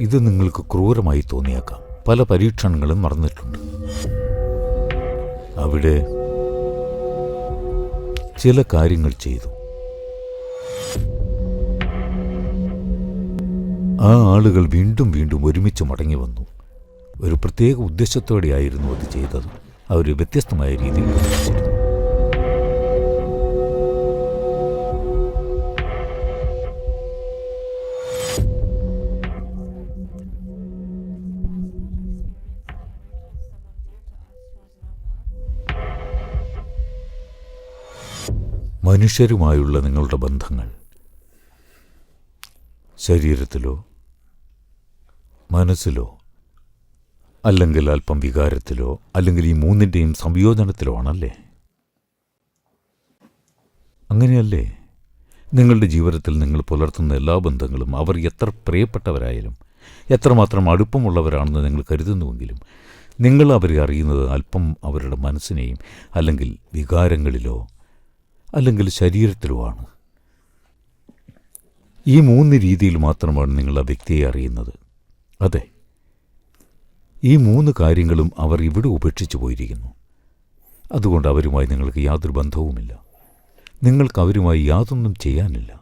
ഇത് നിങ്ങൾക്ക് ക്രൂരമായി തോന്നിയേക്കാം. പല പരീക്ഷണങ്ങളും നടന്നിട്ടുണ്ട് അവിടെ ചില കാര്യങ്ങൾ ചെയ്തു. ആ ആളുകൾ വീണ്ടും വീണ്ടും ഒരുമിച്ച് മടങ്ങി വന്നു. ഒരു പ്രത്യേക ഉദ്ദേശത്തോടെയായിരുന്നു അത് ചെയ്തത്. അവർ വ്യത്യസ്തമായ രീതിയിൽ മനുഷ്യരുമായുള്ള നിങ്ങളുടെ ബന്ധങ്ങൾ. ശരീരത്തിലോ മനസ്സിലോ അല്ലെങ്കിൽ അല്പം വികാരത്തിലോ അല്ലെങ്കിൽ ഈ മൂന്നിന്റെയും സംയോജനത്തിലോ ആണല്ലേ? അങ്ങനെയല്ലേ? നിങ്ങളുടെ ജീവിതത്തിൽ നിങ്ങൾ പുലർത്തുന്ന എല്ലാ ബന്ധങ്ങളും അവർ എത്ര പ്രിയപ്പെട്ടവരായാലും എത്രമാത്രം അടുപ്പമുള്ളവരാണെന്ന് നിങ്ങൾ കരുതുന്നുവെങ്കിലും നിങ്ങൾ അവരെ അറിയുന്നത് അല്പം അവരുടെ മനസ്സിനെയും അല്ലെങ്കിൽ വികാരങ്ങളിലോ അല്ലെങ്കിൽ ശരീരത്തിലുമാണ്. ഈ മൂന്ന് രീതിയിൽ മാത്രമാണ് നിങ്ങൾ ആ വ്യക്തിയെ അറിയുന്നത്. അതെ. ഈ മൂന്ന് കാര്യങ്ങളും അവർ ഇവിടെ ഉപേക്ഷിച്ചു പോയിരിക്കുന്നു. അതുകൊണ്ട് അവരുമായി നിങ്ങൾക്ക് യാതൊരു ബന്ധവുമില്ല. നിങ്ങൾക്ക് അവരുമായി യാതൊന്നും ചെയ്യാനില്ല.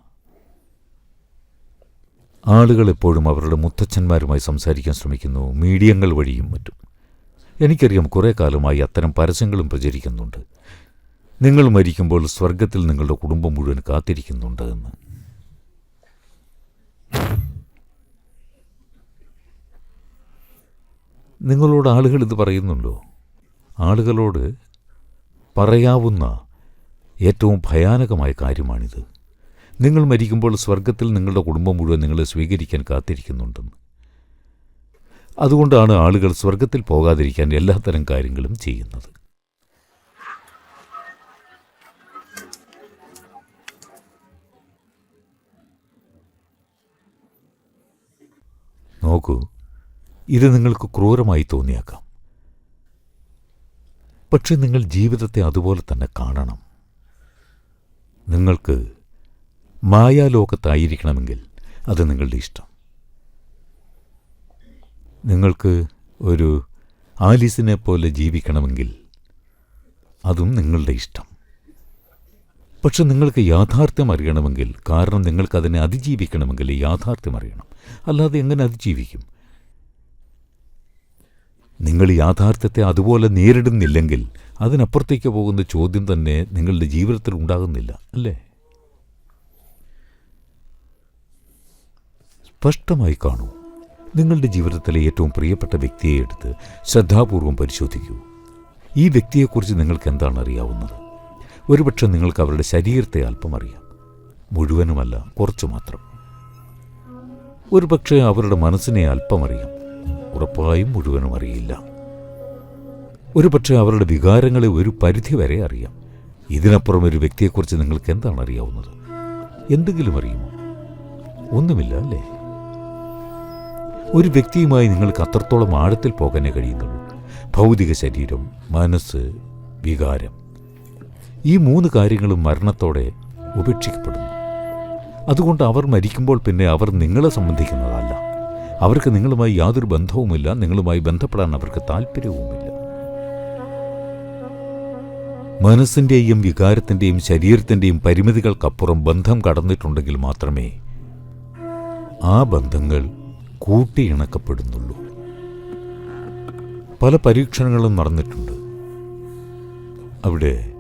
ആളുകൾ എപ്പോഴും അവരുടെ മുത്തച്ഛന്മാരുമായി സംസാരിക്കാൻ ശ്രമിക്കുന്നു മീഡിയങ്ങൾ വഴിയും മറ്റും. എനിക്കറിയാം കുറേ കാലമായി അത്തരം പരസ്യങ്ങളും പ്രചരിക്കുന്നുണ്ട്. നിങ്ങൾ മരിക്കുമ്പോൾ സ്വർഗത്തിൽ നിങ്ങളുടെ കുടുംബം മുഴുവൻ കാത്തിരിക്കുന്നുണ്ട് എന്ന്. നിങ്ങളോട് ആളുകൾ ഇത് പറയുന്നുണ്ടോ? ആളുകളോട് പറയാവുന്ന ഏറ്റവും ഭയാനകമായ കാര്യമാണിത്. നിങ്ങൾ മരിക്കുമ്പോൾ സ്വർഗത്തിൽ നിങ്ങളുടെ കുടുംബം മുഴുവൻ നിങ്ങളെ സ്വീകരിക്കാൻ കാത്തിരിക്കുന്നുണ്ടെന്ന്. അതുകൊണ്ടാണ് ആളുകൾ സ്വർഗത്തിൽ പോകാതിരിക്കാൻ എല്ലാത്തരം കാര്യങ്ങളും ചെയ്യുന്നത്. നോക്കൂ ഇത് നിങ്ങൾക്ക് ക്രൂരമായി തോന്നിയേക്കാം. പക്ഷെ നിങ്ങൾ ജീവിതത്തെ അതുപോലെ തന്നെ കാണണം. നിങ്ങൾക്ക് മായാലോകത്തായിരിക്കണമെങ്കിൽ അത് നിങ്ങളുടെ ഇഷ്ടം. നിങ്ങൾക്ക് ഒരു ആലീസിനെ പോലെ ജീവിക്കണമെങ്കിൽ അതും നിങ്ങളുടെ ഇഷ്ടം. പക്ഷെ നിങ്ങൾക്ക് യാഥാർത്ഥ്യം അറിയണമെങ്കിൽ കാരണം നിങ്ങൾക്കതിനെ അതിജീവിക്കണമെങ്കിൽ യാഥാർത്ഥ്യം അറിയണം. അല്ലാതെ എങ്ങനെ അതിജീവിക്കും നിങ്ങൾ യാഥാർത്ഥ്യത്തെ അതുപോലെ നേരിടുന്നില്ലെങ്കിൽ അതിനപ്പുറത്തേക്ക് പോകുന്ന ചോദ്യം തന്നെ നിങ്ങളുടെ ജീവിതത്തിൽ ഉണ്ടാകുന്നില്ല അല്ലേ? സ്പഷ്ടമായി കാണൂ നിങ്ങളുടെ ജീവിതത്തിലെ ഏറ്റവും പ്രിയപ്പെട്ട വ്യക്തിയെ എടുത്ത് ശ്രദ്ധാപൂർവം പരിശോധിക്കൂ. ഈ വ്യക്തിയെക്കുറിച്ച് നിങ്ങൾക്ക് എന്താണ് അറിയാവുന്നത്? ഒരുപക്ഷെ നിങ്ങൾക്ക് അവരുടെ ശരീരത്തെ അല്പം അറിയാം. മുഴുവനുമല്ല കുറച്ചു മാത്രം. ഒരുപക്ഷെ അവരുടെ മനസ്സിനെ അല്പം അറിയാം ഉറപ്പായും മുഴുവനും അറിയില്ല. ഒരുപക്ഷെ അവരുടെ വികാരങ്ങളെ ഒരു പരിധി വരെ അറിയാം. ഇതിനപ്പുറം ഒരു വ്യക്തിയെക്കുറിച്ച് നിങ്ങൾക്ക് എന്താണ് അറിയാവുന്നത്? എന്തെങ്കിലും അറിയുമോ? ഒന്നുമില്ല അല്ലേ? ഒരു വ്യക്തിയുമായി നിങ്ങൾക്ക് അത്രത്തോളം ആഴത്തിൽ പോകാനേ കഴിയുന്നുള്ളൂ. ഭൗതിക ശരീരം മനസ്സ് വികാരം. ഈ മൂന്ന് കാര്യങ്ങളും മരണത്തോടെ ഉപേക്ഷിക്കപ്പെടുന്നു. അതുകൊണ്ട് അവർ മരിക്കുമ്പോൾ പിന്നെ അവർ നിങ്ങളെ സംബന്ധിക്കുന്നതല്ല. അവർക്ക് നിങ്ങളുമായി യാതൊരു ബന്ധവുമില്ല നിങ്ങളുമായി ബന്ധപ്പെടാൻ അവർക്ക് താല്പര്യവുമില്ല. മനസ്സിന്റെയും വികാരത്തിന്റെയും ശരീരത്തിന്റെയും പരിമിതികൾക്കപ്പുറം ബന്ധം കടന്നിട്ടുണ്ടെങ്കിൽ മാത്രമേ ആ ബന്ധങ്ങൾ കൂട്ടിയിണക്കപ്പെടുന്നുള്ളൂ. പല പരീക്ഷണങ്ങളും നടന്നിട്ടുണ്ട്. അവിടെ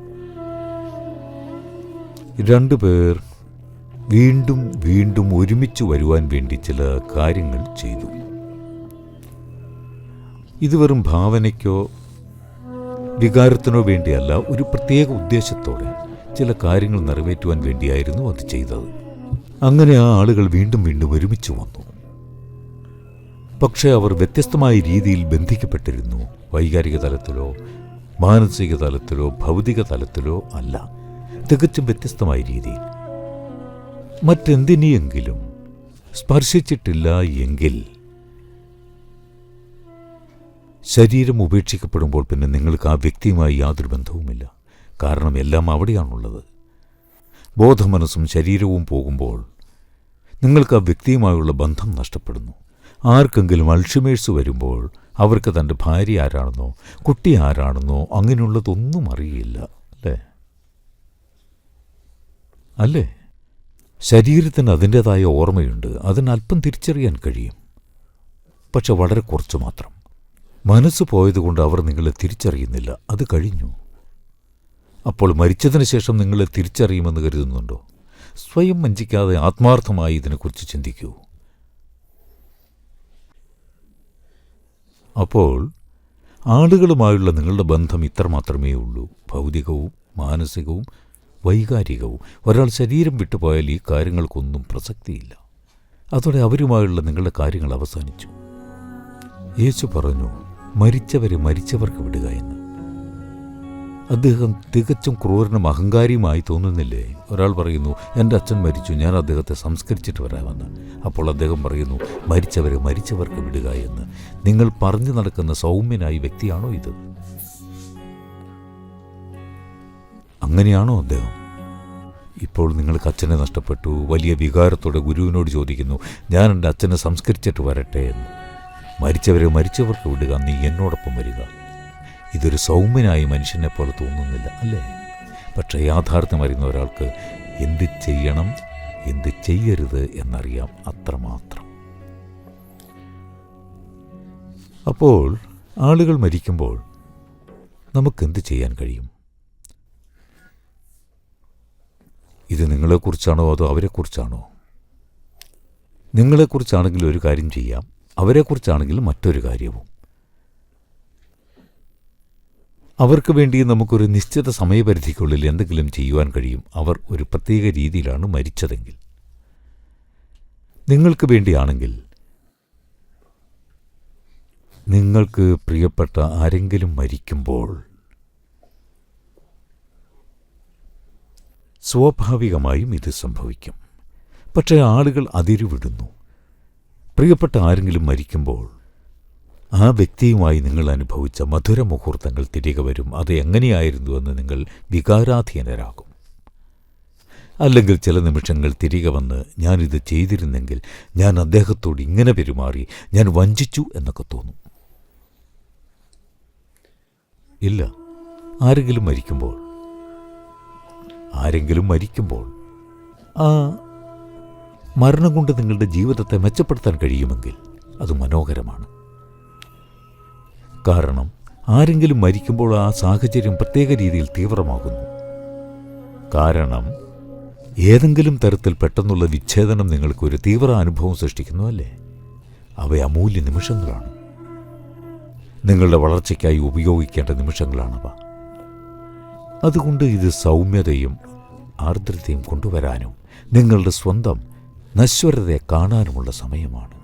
രണ്ടുപേർ വീണ്ടും വീണ്ടും ഒരുമിച്ച് വരുവാൻ വേണ്ടി ചില കാര്യങ്ങൾ ചെയ്തു. ഇത് വെറും ഭാവനയ്ക്കോ വികാരത്തിനോ വേണ്ടിയല്ല ഒരു പ്രത്യേക ഉദ്ദേശത്തോടെ ചില കാര്യങ്ങൾ നിറവേറ്റുവാൻ വേണ്ടിയായിരുന്നു അത് ചെയ്തത്. അങ്ങനെ ആ ആളുകൾ വീണ്ടും വീണ്ടും ഒരുമിച്ച് വന്നു. പക്ഷേ അവർ വ്യത്യസ്തമായ രീതിയിൽ ബന്ധിക്കപ്പെട്ടിരുന്നു. വൈകാരിക തലത്തിലോ മാനസിക തലത്തിലോ ഭൗതിക തലത്തിലോ അല്ല. തികച്ചും വ്യത്യസ്തമായ രീതിയിൽ. മറ്റെന്തിനെയെങ്കിലും സ്പർശിച്ചിട്ടില്ല എങ്കിൽ ശരീരം ഉപേക്ഷിക്കപ്പെടുമ്പോൾ പിന്നെ നിങ്ങൾക്ക് ആ വ്യക്തിയുമായി യാതൊരു ബന്ധവുമില്ല. കാരണം എല്ലാം അവിടെയാണുള്ളത്. ബോധമനസ്സും ശരീരവും പോകുമ്പോൾ നിങ്ങൾക്ക് ആ വ്യക്തിയുമായുള്ള ബന്ധം നഷ്ടപ്പെടുന്നു. ആർക്കെങ്കിലും അൾഷിമേഴ്സ് വരുമ്പോൾ അവർക്ക് തന്റെ ഭാര്യ ആരാണെന്നോ കുട്ടി ആരാണെന്നോ അങ്ങനെയുള്ളതൊന്നും അറിയില്ല. അല്ലേ? അല്ലേ? ശരീരത്തിന് അതിന്റെതായ ഓർമ്മയുണ്ട്. അതിന് തിരിച്ചറിയാൻ കഴിയും. പക്ഷെ വളരെ കുറച്ചു മാത്രം. മനസ്സ് പോയതുകൊണ്ട് അവർ നിങ്ങളെ തിരിച്ചറിയുന്നില്ല. അത് കഴിഞ്ഞു. അപ്പോൾ മരിച്ചതിന് ശേഷം നിങ്ങളെ തിരിച്ചറിയുമെന്ന് കരുതുന്നുണ്ടോ? സ്വയം വഞ്ചിക്കാതെ ആത്മാർത്ഥമായി ഇതിനെക്കുറിച്ച് ചിന്തിക്കൂ. അപ്പോൾ ആളുകളുമായുള്ള നിങ്ങളുടെ ബന്ധം ഇത്ര മാത്രമേ ഉള്ളൂ ഭൗതികവും മാനസികവും വൈകാരികവും ഒരാൾ ശരീരം വിട്ടുപോയാൽ ഈ കാര്യങ്ങൾക്കൊന്നും പ്രസക്തിയില്ല. അതോടെ അവരുമായുള്ള നിങ്ങളുടെ കാര്യങ്ങൾ അവസാനിച്ചു. യേശു പറഞ്ഞു മരിച്ചവരെ മരിച്ചവർക്ക് വിടുക എന്ന്. അദ്ദേഹം തികച്ചും ക്രൂരനും അഹങ്കാരിയുമായി തോന്നുന്നില്ലേ? ഒരാൾ പറയുന്നു എന്റെ അച്ഛൻ മരിച്ചു ഞാൻ അദ്ദേഹത്തെ സംസ്കരിച്ചിട്ട് വരാമെന്ന്. അപ്പോൾ അദ്ദേഹം പറയുന്നു മരിച്ചവരെ മരിച്ചവർക്ക് വിടുക എന്ന്. നിങ്ങൾ പറഞ്ഞു നടക്കുന്ന സൗമ്യനായ വ്യക്തിയാണോ ഇത്? അങ്ങനെയാണോ അദ്ദേഹം? ഇപ്പോൾ നിങ്ങൾക്ക് അച്ഛനെ നഷ്ടപ്പെട്ടു വലിയ വികാരത്തോടെ ഗുരുവിനോട് ചോദിക്കുന്നു ഞാൻ എന്റെ അച്ഛനെ സംസ്കരിച്ചിട്ട് വരട്ടെ എന്ന്. മരിച്ചവരെ മരിച്ചവർക്ക് വിടുക നീ എന്നോടൊപ്പം വരിക. ഇതൊരു സൗമ്യനായ മനുഷ്യനെ പോലെ തോന്നുന്നില്ല അല്ലേ? പക്ഷേ യാഥാർത്ഥ്യം അറിയുന്ന ഒരാൾക്ക് എന്ത് ചെയ്യണം എന്ത് ചെയ്യരുത് എന്നറിയാം അത്രമാത്രം. അപ്പോൾ ആളുകൾ മരിക്കുമ്പോൾ നമുക്കെന്ത് ചെയ്യാൻ കഴിയും? ഇത് നിങ്ങളെക്കുറിച്ചാണോ അതോ അവരെക്കുറിച്ചാണോ? നിങ്ങളെക്കുറിച്ചാണെങ്കിൽ ഒരു കാര്യം ചെയ്യാം അവരെക്കുറിച്ചാണെങ്കിൽ മറ്റൊരു കാര്യവും. അവർക്ക് വേണ്ടി നമുക്കൊരു നിശ്ചിത സമയപരിധിക്കുള്ളിൽ എന്തെങ്കിലും ചെയ്യുവാൻ കഴിയും. അവർ ഒരു പ്രത്യേക രീതിയിലാണ് മരിച്ചതെങ്കിൽ. നിങ്ങൾക്ക് വേണ്ടിയാണെങ്കിൽ നിങ്ങൾക്ക് പ്രിയപ്പെട്ട ആരെങ്കിലും മരിക്കുമ്പോൾ സ്വാഭാവികമായും ഇത് സംഭവിക്കും. പക്ഷേ ആളുകൾ അതിരുവിടുന്നു. പ്രിയപ്പെട്ട ആരെങ്കിലും മരിക്കുമ്പോൾ ആ വ്യക്തിയുമായി നിങ്ങൾ അനുഭവിച്ച മധുര മുഹൂർത്തങ്ങൾ തിരികെ വരും. അത് എങ്ങനെയായിരുന്നുവെന്ന് നിങ്ങൾ വികാരാധീനരാകും. അല്ലെങ്കിൽ ചില നിമിഷങ്ങൾ തിരികെ വന്ന് ഞാനിത് ചെയ്തിരുന്നെങ്കിൽ ഞാൻ അദ്ദേഹത്തോട് ഇങ്ങനെ പെരുമാറി ഞാൻ വഞ്ചിച്ചു എന്നൊക്കെ തോന്നും. ഇല്ല. ആരെങ്കിലും മരിക്കുമ്പോൾ ആരെങ്കിലും മരിക്കുമ്പോൾ ആ മരണം കൊണ്ട് നിങ്ങളുടെ ജീവിതത്തെ മെച്ചപ്പെടുത്താൻ കഴിയുമെങ്കിൽ അത് മനോഹരമാണ്. കാരണം ആരെങ്കിലും മരിക്കുമ്പോൾ ആ സാഹചര്യം പ്രത്യേക രീതിയിൽ തീവ്രമാകുന്നു. കാരണം ഏതെങ്കിലും തരത്തിൽ പെട്ടെന്നുള്ള വിച്ഛേദനം നിങ്ങൾക്കൊരു തീവ്ര അനുഭവം സൃഷ്ടിക്കുന്നു അല്ലേ? അവ അമൂല്യ നിമിഷങ്ങളാണ്. നിങ്ങളുടെ വളർച്ചയ്ക്കായി ഉപയോഗിക്കേണ്ട നിമിഷങ്ങളാണവ. അതുകൊണ്ട് ഇത് സൗമ്യതയും ആർദ്രതയും കൊണ്ടുവരാനും നിങ്ങളുടെ സ്വന്തം നശ്വരതയെ കാണാനുമുള്ള സമയമാണ്.